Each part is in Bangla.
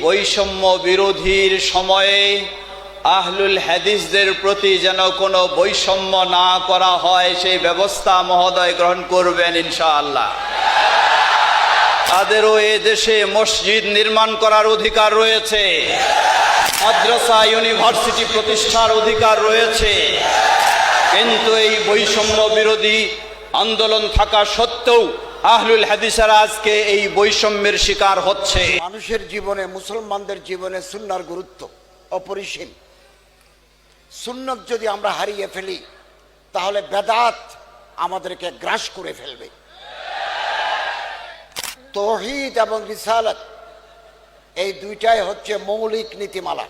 বৈষম্য বিরোধীর সময়ে আহলুল হাদিসদের প্রতি যেন কোনো বৈষম্য না করা হয়, সেই ব্যবস্থা মহোদয় গ্রহণ করবেন ইনশাআল্লাহ। তাদেরও এ দেশে মসজিদ নির্মাণ করার অধিকার রয়েছে। মাদ্রাসা, ইউনিভার্সিটি প্রতিষ্ঠার অধিকার রয়েছে। কিন্তু এই বৈষম্য বিরোধী আন্দোলন থাকা সত্ত্বেও আহলুল হাদিসারা আজকে এই বৈষম্যের শিকার হচ্ছে। মানুষের জীবনে, মুসলমানদের জীবনে সুন্নার গুরুত্ব অপরিসীম। সুন্নত যদি আমরা হারিয়ে ফেলি, তাহলে বেদাত আমাদেরকে গ্রাস করে ফেলবে। তহিদ এবং রিসালত, এই দুইটাই হচ্ছে মৌলিক নীতিমালা।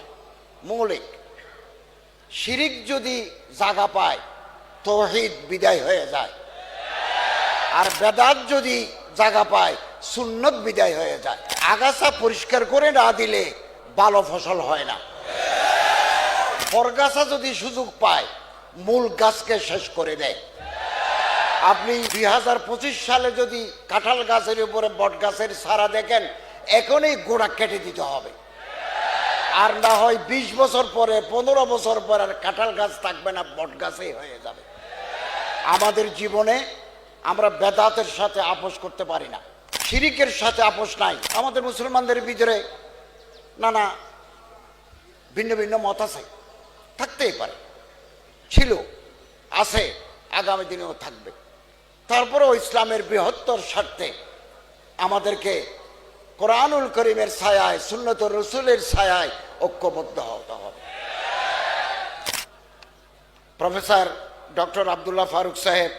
মৌলিক। শিরিক যদি জাগা পায়, তহিদ বিদায় হয়ে যায়। আর বেদাত যদি জায়গা পায়, সুন্নত বিদায় হয়ে যায়। আগাছা পরিষ্কার করে না দিলে ভালো ফসল হয় না। ফরগাছা যদি সুযোগ পায়, মূল গাছকে শেষ করে দেয়। আপনি দুই হাজার পঁচিশ সালে যদি কাঁঠাল গাছের উপরে বট গাছের সারা দেখেন, এখনই গোড়া কেটে দিতে হবে। আর না হয় বিশ বছর পরে, পনেরো বছর পরে আর কাঁঠাল গাছ থাকবে না, বট গাছেই হয়ে যাবে। আমাদের জীবনে আমরা বেদাতের সাথে আপোষ করতে পারি না। শিরিকের সাথে আপোষ নাই। আমাদের মুসলমানদের ভিতরে নানা ভিন্ন ভিন্ন মত আছে। থাকতেই পারে। ছিল, আছে, আগামী দিনেও থাকবে। তারপরেও ইসলামের বৃহত্তর স্বার্থে আমাদেরকে কোরআনুল করিমের ছায়ায় সুন্নত রসুলের ছায়ায় ঐক্যবদ্ধ হতে হবে। প্রফেসর ডক্টর আবদুল্লাহ ফারুক সাহেব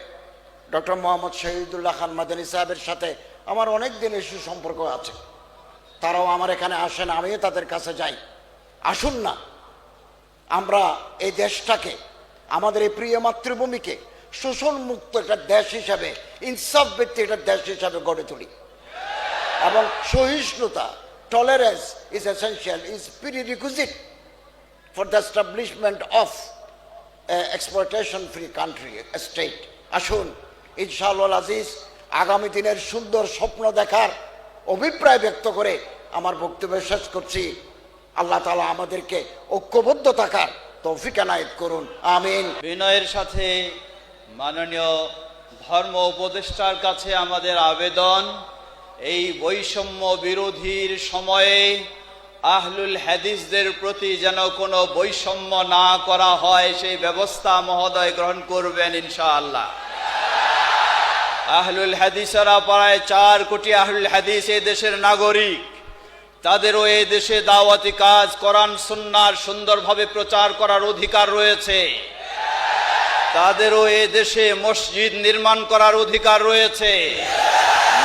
ডক্টর মোহাম্মদ শহীদুল্লাহ খান মাদানী সাহেবের সাথে আমার অনেক দিনের সুসম্পর্ক আছে। তারাও আমার এখানে আসেন, আমিও তাদের কাছে যাই। আসুন না, আমরা এই দেশটাকে, আমাদের এই প্রিয় মাতৃভূমিকে শোষণ মুক্ত একটা দেশ হিসাবে, ইনসাফ ভিত্তিক একটা দেশ হিসাবে গড়ে তুলি। এবং সহিষ্ণুতা tolerance is essential is prerequisite for the establishment of exploitation free country state আসুন ইনশাআল্লাহ আজিজ আগামী দিনের সুন্দর স্বপ্ন দেখার অভিপ্রায় ব্যক্ত করে আমার বক্তব্য শেষ করছি। আল্লাহ তালা আমাদেরকে ঐক্যবদ্ধ থাকার তৌফিক এনায়েত করুন। আমিন। বিনয়ের সাথে মাননীয় ধর্ম উপদেষ্টার কাছে আমাদের আবেদন, এই বৈষম্য বিরোধীর সময়ে আহলুল হাদিসদের প্রতি যেন কোনো বৈষম্য না করা হয়, সেই ব্যবস্থা মহোদয় গ্রহণ করবেন ইনশাআল্লাহ। আহলুল হাদিসেরা প্রায় চার কোটি আহলুল হাদিস এই দেশের নাগরিক। তাদেরও এই দেশে দাওয়াতি কাজ, কোরআন, সুন্নার সুন্দরভাবে প্রচার করার অধিকার রয়েছে। তাদেরও এ দেশে মসজিদ নির্মাণ করার অধিকার রয়েছে।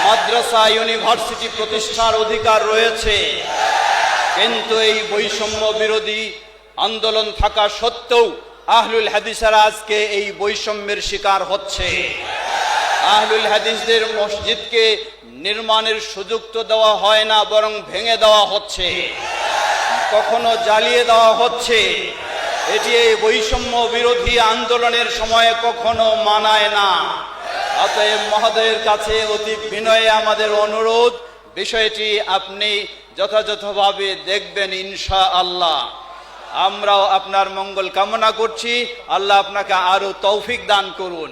মাদ্রাসা, ইউনিভার্সিটি প্রতিষ্ঠার অধিকার রয়েছে। কিন্তু এই বৈষম্য বিরোধী আন্দোলন থাকা সত্ত্বেও আহলুল হাদিসারা আজকে এই বৈষম্যের শিকার হচ্ছে। আহলুল হাদিসদের মসজিদকে নির্মাণের সুযোগ তো দেওয়া হয় না, বরং ভেঙে দেওয়া হচ্ছে। কখনো জ্বালিয়ে দেওয়া হচ্ছে। এটি এই বৈষম্য বিরোধী আন্দোলনের সময়ে কখনো মানায় না। অতএব মহোদয়ের কাছে অতি বিনয়ে আমাদের অনুরোধ, বিষয়টি আপনি যথাযথভাবে দেখবেন ইনশা আল্লাহ আমরাও আপনার মঙ্গল কামনা করছি। আল্লাহ আপনাকে আরও তৌফিক দান করুন।